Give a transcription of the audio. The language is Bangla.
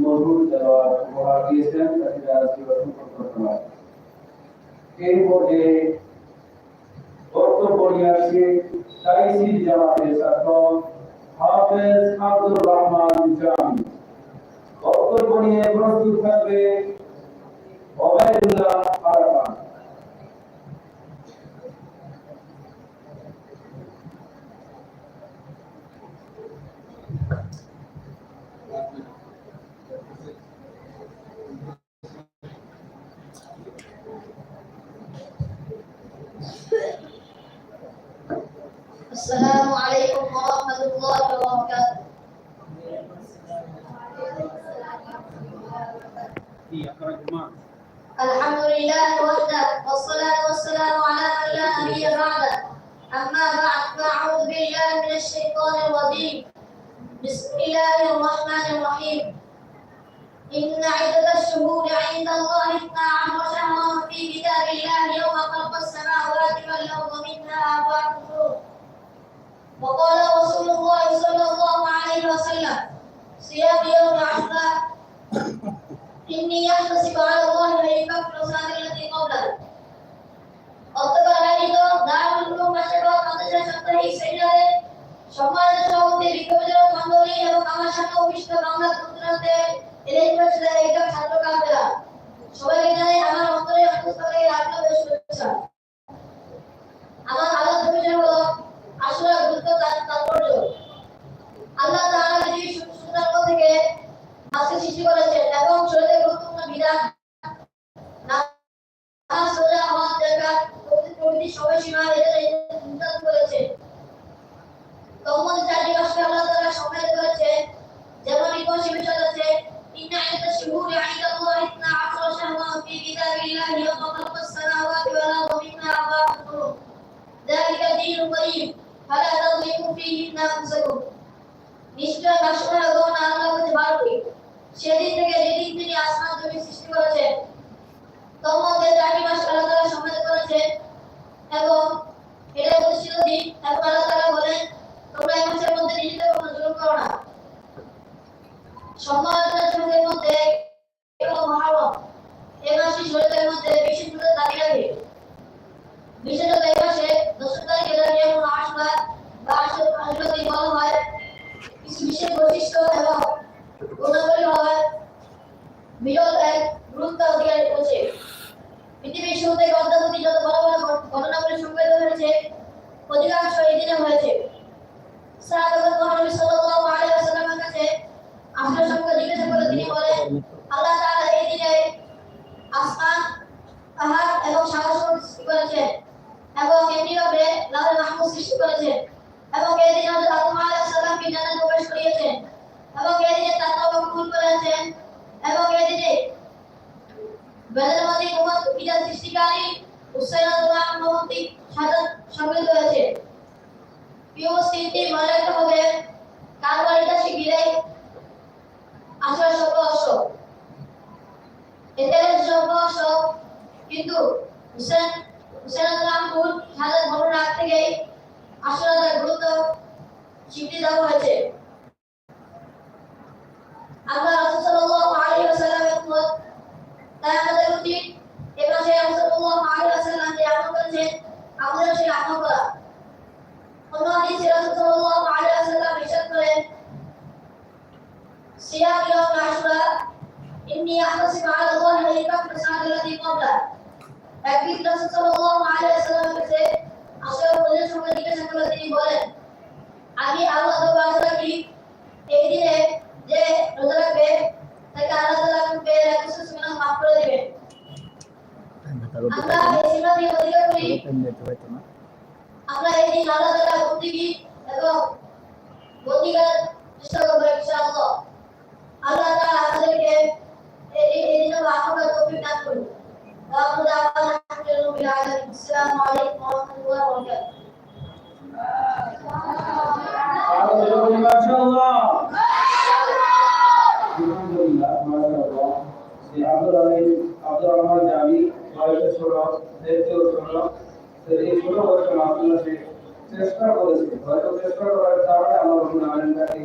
মধুর দেওয়ার উপহার দিয়েছেন তাকে তারা অসংখ্য ধন্যবাদ এই পর্যায়ে বক্তব্য নিয়ে আসছে হাফেজ আব্দুর রহমান জামি বক্তব্য নিয়ে প্রস্তুত থাকবে الله الحمد لله وحده والصلاة والسلام على من لا نبي بعده أما بعد فأعوذ بالله من الشيطان الرجيم بسم الله الرحمن الرحيم. إن عدة الشهور عند الله اثنا عشر شهرا في كتاب الله يوم خلق السماوات والأرض منها أربعة وقال صيام يوم عاشوراء إني أحتسب على الله أن يكفر السنة التي قبله অতঃপর আয়োজিত দারুল উলুম মাশরাফা মাদ্রাসা সাপ্তাহিক সেমিনারে সম্মানিত সভাপতি বিশ্ববিদ্যালয় মন্ডলী এবং আমার সাথে অভিষ্ট বাংলা দূরদূরান্তে ইলেকট্রনিক্সের একজন ছাত্র প্রভৃতি প্রভৃতি সময়সীমা এদের নির্ধারণ করেছে তন্মধ্যে চারটি মাসকে আল্লাহ তাআলা সম্মানিত করেছে যেমন বিকশি বিষয় আছে إن عدة الشهور عند الله اثنا عشر شهرا في كتاب الله يوم خلق السماوات والأرض منها أربعة حروف ذلك الدين القيم فلا تظلموا فيهن أنفسكم নিশ্চয় বাসনা গণ আল্লাহ হতে বারোটি সেদিন থেকে যেদিন তিনি আসমান জমি সৃষ্টি করেছেন সম্মানিত শরীরের মধ্যে হলো মহারম এই মাসটি শরীরের মধ্যে বিশেষভাবে দাবি রাখে বিশেষত এই মাসে দশম তারিখে দাঁড়িয়ে কোনো আশবা বা আশীর্বাদী বলা হয়, কিছু বিশেষ বৈশিষ্ট্য এবং গুণাবলী হওয়ার বিরল এক গুরুত্ব অধিকার করেছে। পৃথিবীর শুরু থেকে অদ্যাবধি যত বড় বড় ঘটনাগুলি সংঘটিত হয়েছে, অধিকাংশ এই দিনে হয়েছে। সাহাবাগণ আসলে সঙ্গে জিজ্ঞাসা করে তিনি বলেন, আল্লাহ তাআলা এই দিনে আসমান, পাহাড় এবং সাগর সৃষ্টি করেছেন এবং এমনিভাবে লাউহে মাহফুজ সৃষ্টি করেছেন এবং এই দিনে হযরত আদম আলাইহিস সালামকে জান্নাতে প্রবেশ করিয়েছেন এবং এই দিনে তার তওবা কবুল করেছেন এবং এই দিনে বেদের মধ্যে মোহাম্মদ বিজাত সৃষ্টিকারী হুসাইন রাদিয়াল্লাহু আনহু কর্তৃক সম্মিলিত হয়েছে। প্রিয় স্মৃতি মনে হবে আসলে সব অশোক এদের সব অশোক কিন্তু হুসেন হুসেন হাজার ঘটনার আগ থেকেই আসলে গুরুত্ব স্বীকৃতি দেওয়া হয়েছে আমরা রাসূল সাল্লাল্লাহু আলাইহি ওয়াসাল্লামের উম্মত তাই আমাদের উচিত এ মাসে রাসূল সাল্লাল্লাহু আলাইহি ওয়াসাল্লাম যে আমল করেছেন আমাদের সেই আমল করা অন্য হাদিসে রাসূল সাল্লাল্লাহু আলাইহি ওয়াসাল্লাম ইরশাদ করেন সিয়াম ইয়াউম আশুরা ইন্নী আহতাসিবু আলা আল্লাহ আন ইয়াকাফিরা সালাতাল্লাতী ক্বাবলা একদিন রাসূল সাল্লাল্লাহু আলাইহি ওয়াসাল্লামের কাছে আসলে ওদের সঙ্গে জিজ্ঞাসা করলে তিনি বলেন আমি আল্লাহ আশা রাখি এই দিনে যে রোজা রাখবে, তাকে আল্লাহ তাআলা রূপে রাসূল সুবহানাহু মাফ করে দিবেন আমরা এই সীমাটি অধিকার করি। আমরা এই দিন আল্লাহ তাআলা বন্দিগি এবং বন্দিগার চেষ্টা করব ইনশাআল্লাহ। আল্লাহ তাআলা السلام عليكم ورحمة الله وبركاته মাশাআল্লাহ আলহামদুলিল্লাহ মাশাআল্লাহ যে আব্দুর রহিম আব্দুর রহমান জামি বয়সে ছোট দেখতেও ছোট তো এই ছোট বয়সে মাসাল্লাহ সে চেষ্টা করেছে হয়তো চেষ্টা করার কারণে আমার রহমান আলমটাকে